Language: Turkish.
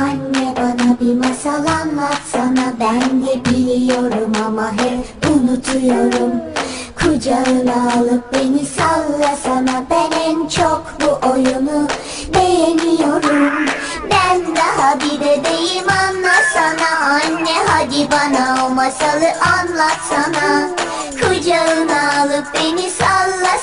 Anne bana bir masal anlatsana. Ben de biliyorum ama hep unutuyorum. Kucağına alıp beni sallasana. Ben en çok bu oyunu beğeniyorum. Ben daha bir dedeyim anlasana. Anne hadi bana o masalı anlatsana. Kucağına alıp beni sallasana.